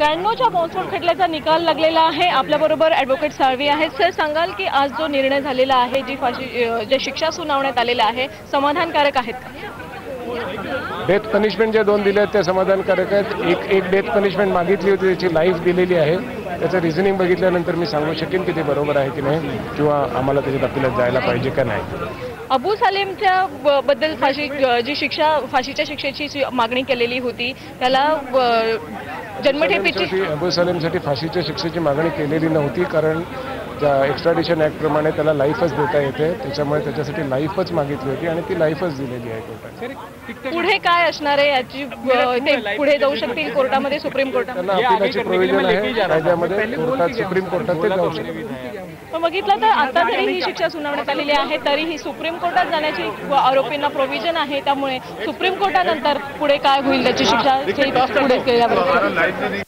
त्र्याण्णवच्या बॉम्बस्फोट खटल्याचा निकाल लागलेला आहे. आपल्याबरोबर ॲडव्होकेट साळवी आहेत. सर सांगाल की आज जो निर्णय झालेला आहे जी फाशी जे शिक्षा सुनावण्यात आलेल्या आहे समाधानकारक आहेत का? डेथ पनिशमेंट जे दोन दिले आहेत ते समाधानकारक आहेत. एक एक डेथ पनिशमेंट मागितली होती त्याची लाईफ दिलेली आहे. त्याचं रिझनिंग बघितल्यानंतर मी सांगू शकेन की ते बरोबर आहे की नाही किंवा आम्हाला त्याच्यात अपिलात जायला पाहिजे का नाही. अबू सालेमच्या बद्दल फाशी जी शिक्षा फाशीच्या शिक्षेची जी मागणी केलेली होती त्याला जन्मठेपेची सलेमसाठी फाशीच्या शिक्षेची मागणी केलेली नव्हती कारण त्या एक्स्ट्राडिशन ॲक्टप्रमाणे त्याला लाईफच देता येते. त्याच्यामुळे त्याच्यासाठी लाईफच मागितली होती आणि ती लाईफच दिलेली आहे कोर्टाने पुढे काय असणार आहे याची ते पुढे जाऊ शकतील कोर्टामध्ये सुप्रीम कोर्टामध्ये? त्यांना अपिलाची प्रोव्हिजन आहे. कायद्यामध्ये कोर्टात सुप्रीम कोर्टात ते जाऊ शकतात पण बघितलं तर आता जरी ही शिक्षा सुनावण्यात आलेली आहे तरीही सुप्रीम कोर्टात जाण्याची आरोपींना प्रोव्हिजन आहे. त्यामुळे सुप्रीम कोर्टानंतर पुढे काय होईल त्याची शिक्षा पुढे केल्यावर